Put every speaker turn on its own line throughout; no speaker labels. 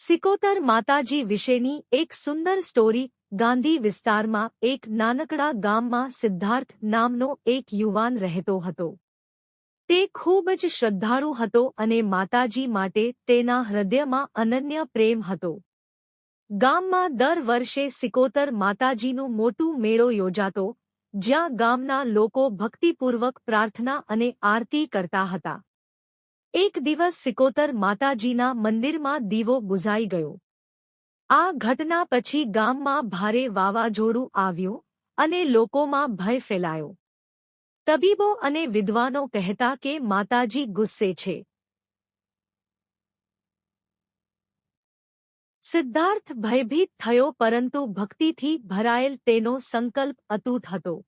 સિકોતર માતાજી વિશેની એક સુંદર સ્ટોરી ગાંધી વિસ્તારમાં એક નાનકડા ગામમાં સિદ્ધાર્થ નામનો એક યુવાન રહેતો હતો. તે ખૂબ જ શ્રદ્ધાળુ હતો અને માતાજી માટે તેના હૃદયમાં અનન્ય પ્રેમ હતો. ગામમાં દર વર્ષે સિકોતર માતાજીનું મોટું મેળો યોજાતો, જ્યાં ગામના લોકો ભક્તિપૂર્વક પ્રાર્થના અને આરતી કરતા હતા. એક દિવસ સિકોતર માતાજીના મંદિરમાં દીવો બુઝાઈ ગયો. આ ઘટના પછી ગામમાં ભારે વાવાઝોડું આવ્યું અને લોકોમાં ભય ફેલાયો. તબીબો અને વિદ્વાનો કહેતા કે માતાજી ગુસ્સે છે. સિદ્ધાર્થ ભયભીત થયો પરંતુ ભક્તિથી ભરાયેલ તેનો સંકલ્પ અતૂટ હતો.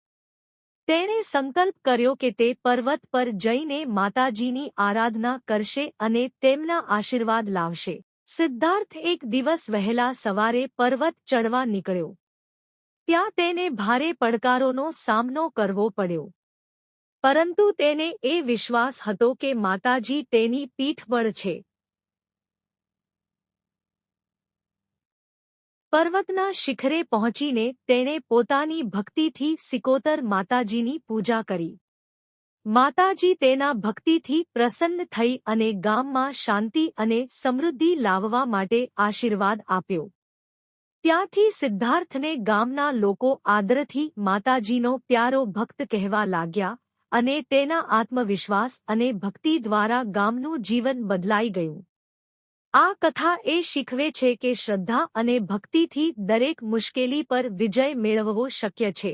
તેણે સંકલ્પ કર્યો કે તે પર્વત પર જઈને માતાજીની આરાધના કરશે અને તેમના આશીર્વાદ લાવશે. સિદ્ધાર્થ એક દિવસ વહેલા સવારે પર્વત ચડવા નીકળ્યો. ત્યાં તેને ભારે પડકારોનો સામનો કરવો પડ્યો. પરંતુ તેને એ વિશ્વાસ હતો કે માતાજી તેની પીઠબળ છે. પર્વતના શિખરે પહોંચીને તેણે પોતાની ભક્તિથી સિકોતર માતાજીની પૂજા કરી. માતાજી તેના ભક્તિથી પ્રસન્ન થઈ અને ગામમાં શાંતિ અને સમૃદ્ધિ લાવવા માટે આશીર્વાદ આપ્યો. ત્યાંથી સિદ્ધાર્થને ગામના લોકો આદરથી માતાજીનો પ્યારો ભક્ત કહેવા લાગ્યા અને તેના આત્મવિશ્વાસ અને ભક્તિ દ્વારા ગામનું જીવન બદલાઈ ગયું. આ કથા એ શીખવે છે કે શ્રદ્ધા અને ભક્તિથી દરેક મુશ્કેલી પર વિજય મેળવવો શક્ય છે.